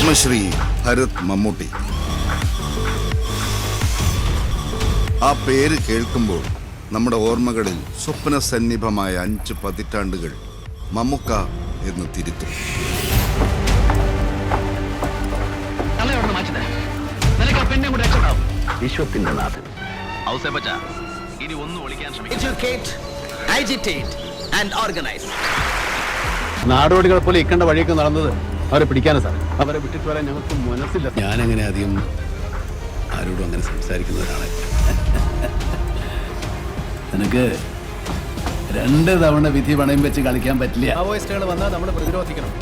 പത്മശ്രീ ഭരത് മമ്മൂട്ടി. ആ പേര് കേൾക്കുമ്പോൾ നമ്മുടെ ഓർമ്മകളിൽ സ്വപ്ന സന്നിഭമായ അഞ്ച് പതിറ്റാണ്ടുകൾ മമ്മുക്ക എന്ന് തിരുത്തും. വിശ്വത്തിന്റെ നാഥൻ. ഇനി ഒന്ന് ഒളിക്കാൻ ശ്രമിക്കും. പോലെ ഇക്കണ്ട വഴിയൊക്കെ നടന്നത് അവരെ പിടിക്കാനാ സാർ അവരെ വിട്ടിട്ട് വരാൻ ഞങ്ങൾക്ക് മനസ്സില്ല ഞാനങ്ങനെ അധികം ആരോടും അങ്ങനെ സംസാരിക്കുന്ന ഒരാളെ നിനക്ക് രണ്ട് തവണ വിധി പണയം വെച്ച് കളിക്കാൻ പറ്റില്ല. മാവോയിസ്റ്റുകൾ വന്നാൽ നമ്മൾ പ്രതിരോധിക്കണം.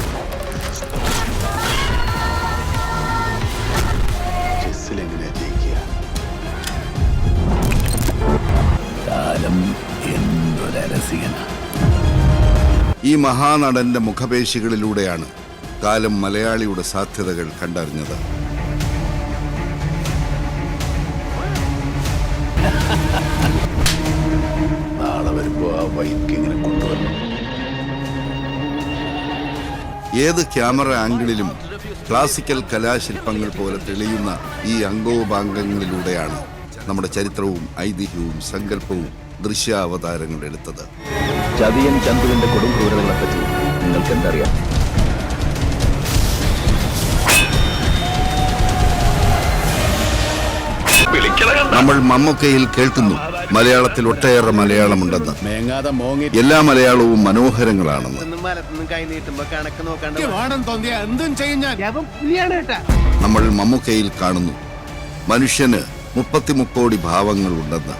കാലം ഈ മഹാനടന്റെ മുഖപേശികളിലൂടെയാണ് കാലം മലയാളിയുടെ സാധ്യതകൾ കണ്ടറിഞ്ഞത്. നാളെ വരുമ്പോ ആ വൈക്ക് ഇങ്ങനെ കൊണ്ടുവരണം. ഏത് ക്യാമറ ആംഗിളിലും ക്ലാസിക്കൽ കലാശില്പങ്ങൾ പോലെ തെളിയുന്ന ഈ അംഗോപാംഗങ്ങളിലൂടെയാണ് നമ്മുടെ ചരിത്രവും ഐതിഹ്യവും സങ്കല്പവും ദൃശ്യാവതാരങ്ങൾ എടുത്തത്. ചതിയൻ ചന്തുവിന്റെ കൊടും ക്രൂരതകളെ പറ്റി നിങ്ങൾക്ക് എന്തറിയാം നമ്മൾ മമ്മൂക്കയിൽ കേൾക്കുന്നു. മലയാളത്തിൽ ഒട്ടേറെ മലയാളമുണ്ടെന്ന്. എല്ലാ മലയാളവും മനോഹരങ്ങളാണെന്ന്. നമ്മൾ മമ്മൂക്കയിൽ കാണുന്നു. മനുഷ്യന് മുപ്പത്തി മുക്കോടി ഭാവങ്ങൾ ഉണ്ടെന്ന്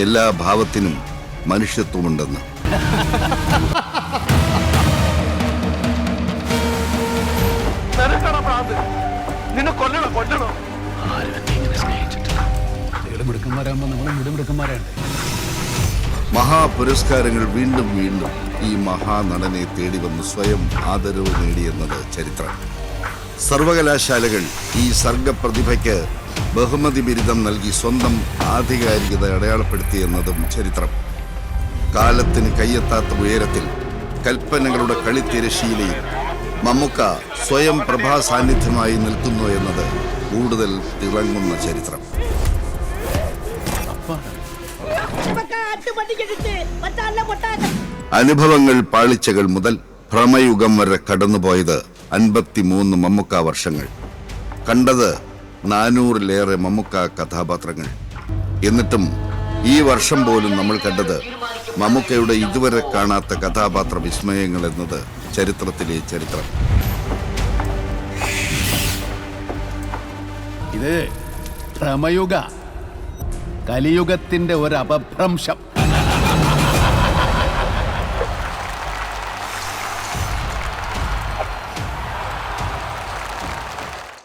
എല്ലാ ഭാവത്തിനും മനുഷ്യത്വമുണ്ടെന്ന്. മിടുക്കന്മാരാകുമ്പോൾ നമ്മൾ മഹാപുരസ്കാരങ്ങൾ വീണ്ടും വീണ്ടും ഈ മഹാനടനെ തേടി വന്ന് സ്വയം ആദരവ് നേടിയെന്നത് ചരിത്രം. സർവകലാശാലകൾ ഈ സർഗപ്രതിഭയ്ക്ക് ബഹുമതി ബിരുദം നൽകി സ്വന്തം ആധികാരികത അടയാളപ്പെടുത്തിയെന്നതും ചരിത്രം. കാലത്തിന് കയ്യെത്താത്ത ഉയരത്തിൽ കൽപ്പനകളുടെ കളിത്തിരശീലയിൽ മമ്മുക്ക സ്വയം പ്രഭാ സാന്നിധ്യമായി നിൽക്കുന്നു എന്നത് കൂടുതൽ തിളങ്ങുന്ന ചരിത്രം. അനുഭവങ്ങൾ പാളിച്ചകൾ മുതൽ ഭ്രമയുഗം വരെ കടന്നുപോയത് അൻപത്തിമൂന്ന് മമ്മുക്ക വർഷങ്ങൾ. കണ്ടത് നാനൂറിലേറെ മമ്മുക്ക കഥാപാത്രങ്ങൾ. എന്നിട്ടും ഈ വർഷം പോലും നമ്മൾ കണ്ടത് മമ്മുക്കയുടെ ഇതുവരെ കാണാത്ത കഥാപാത്ര വിസ്മയങ്ങൾ എന്നത് ചരിത്രത്തിലെ ചരിത്രം. ഇത് ഭ്രമയുഗ. കലിയുഗത്തിന്റെ ഒരു അപഭ്രംശം